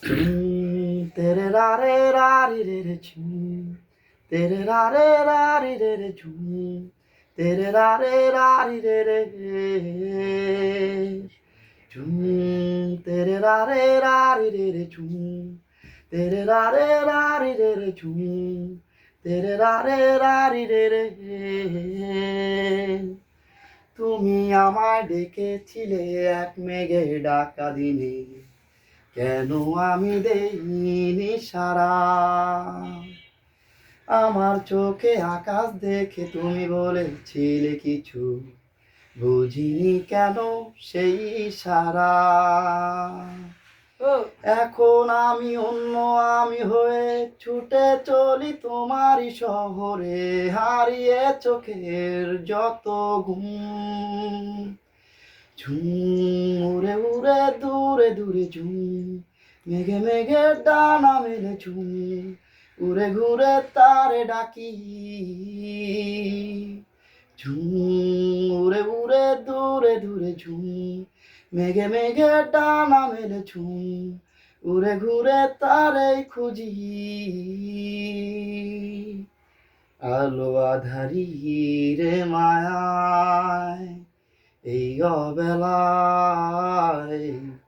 tum, tere ra re ra ri re re chum, tere ra re ra ri re re chum, tere ra re ra ri re re chum, tere ra re ra ri re re chum, tere ra re ra ri re re chum, tere ra re ra রি রে রে তুমি আমায় ডেকেছিলে এক মেঘে ডাকা দিনে কেন আমি দেইনি সারা আমার চোখে আকাশ দেখে তুমি বলেছিলে কিছু। বুঝিনি কেন সেই সারা এখন আমি অন্য আমি হয়ে ছুটে চলি তোমারই শহরে হারিয়ে চোখের যত ঘুম। ঝুম, উড়ে উড়ে, দূরে দূরে ঝুম। মেঘে মেঘে ডানা মেলে ঝুম। উড়ে, ঘুরে তারে ডাকি। ঝুম, উড়ে উড়ে, দূরে দূরে ঝুম। মেঘে মেঘে ডানা মেলে ঝুম। উড়ে, ঘুরে তারে খুঁজি। আলো আধারি রে মায়ায় এই অবেলায়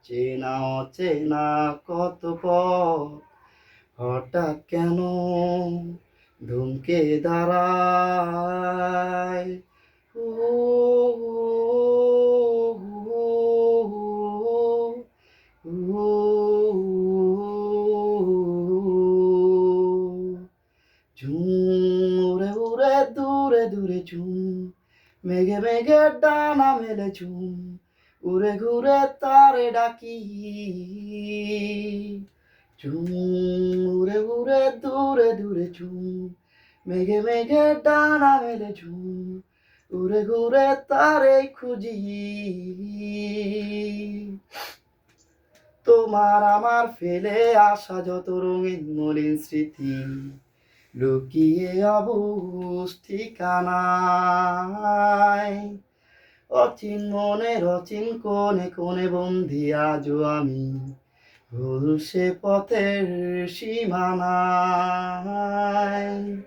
চেনা অচেনা কত হঠাৎ কেন ধুমকে দাঁড়ায় ও, ঝুম উড়ে উড়ে দূরে দূরে ঝুম মেঘে মেঘে ডানা মেলে উড়ে ঘুরে তারে ডাকি। ঝুম উড়ে উড়ে দূরে দূরে ঝুম মেঘে মেঘে ডানা মেলে উড়ে ঘুরে তারে খুঁজি। তোমার আমার ফেলে আসা যত রঙিন মলিন স্মৃতি লুকিয়ে অবুজ ঠিকানায় অচিন মনের অচিন কোণে কোণে বন্দি আজও আমি। ভুল সে পথের সীমানায়।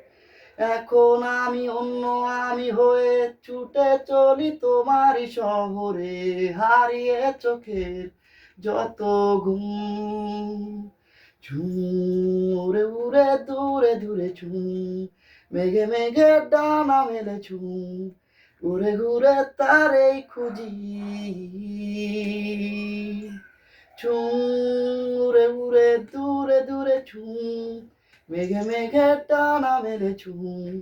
এখন আমি অন্য আমি হয়ে ছুটে চলি তোমারই শহরে, হারিয়ে চোখের যত ঘুম। ঝুম ঝুম মেঘে মেঘে ডানা মেলে ঝুম উড়ে ঘুরে তারেই খুঁজি। ঝুম উড়ে উড়ে দূরে দূরে ঝুম মেঘে মেঘে ডানা মেলে ঝুম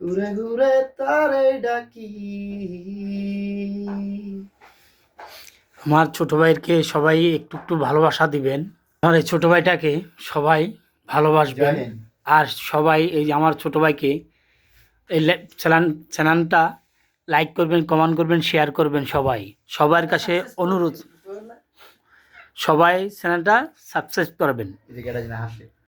উড়ে ঘুরে তারে ডাকি। আমার ছোট ভাইকে সবাই একটু একটু ভালোবাসা দিবেন। আমার এই ছোট ভাইটাকে সবাই ভালোবাসবেন। আর সবাই এই আমার ছোটো ভাইকে এই চ্যানেল চ্যানেলটা লাইক করবেন কমেন্ট করবেন শেয়ার করবেন সবাই। সবার কাছে অনুরোধ সবাই চ্যানেলটা সাবস্ক্রাইব করবেন।